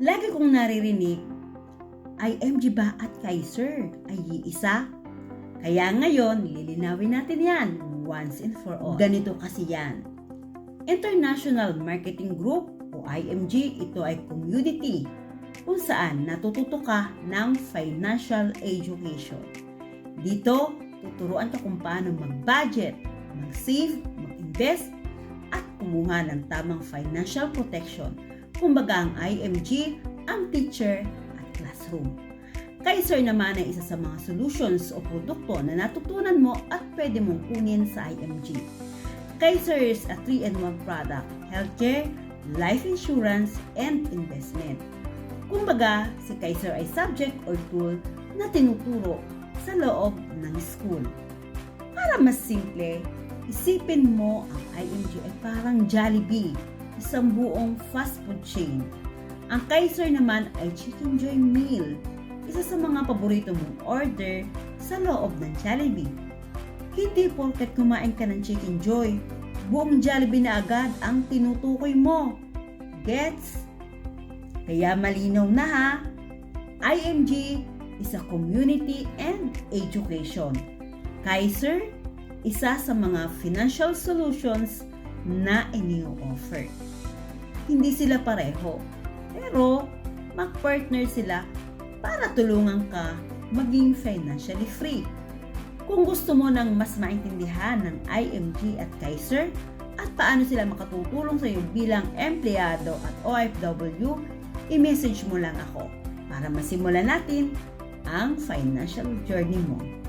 Lagi kong naririnig, IMG ba at Kaiser ay iisa? Kaya ngayon, lilinawin natin yan once and for all. Ganito kasi yan. International Marketing Group o IMG, ito ay community kung saan natututo ka ng financial education. Dito, tuturuan ka kung paano mag-budget, mag-save, mag-invest, at kumuha ng tamang financial protection. Kumbaga ang IMG, ang teacher at classroom. Kaiser naman ay isa sa mga solutions o produkto na natutunan mo at pwede mong kunin sa IMG. Kaiser is a 3-in-1 product, healthcare, life insurance, and investment. Kumbaga, si Kaiser ay subject or tool na tinuturo sa loob ng school. Para mas simple, isipin mo ang IMG ay parang Jollibee, isang buong fast food chain. Ang Kaiser naman ay Chicken Joy Meal, isa sa mga paborito mong order sa loob ng Jollibee. Hindi porket kumain ka ng Chicken Joy, buong Jollibee na agad ang tinutukoy mo. Gets? Kaya malinaw na ha, IMG is a community and education. Kaiser, isa sa mga financial solutions na inio-offer. Hindi sila pareho, pero mag-partner sila para tulungan ka maging financially free. Kung gusto mo ng mas maintindihan ng IMG at Kaiser at paano sila makatutulong sa iyo bilang empleyado at OFW, i-message mo lang ako para masimulan natin ang financial journey mo.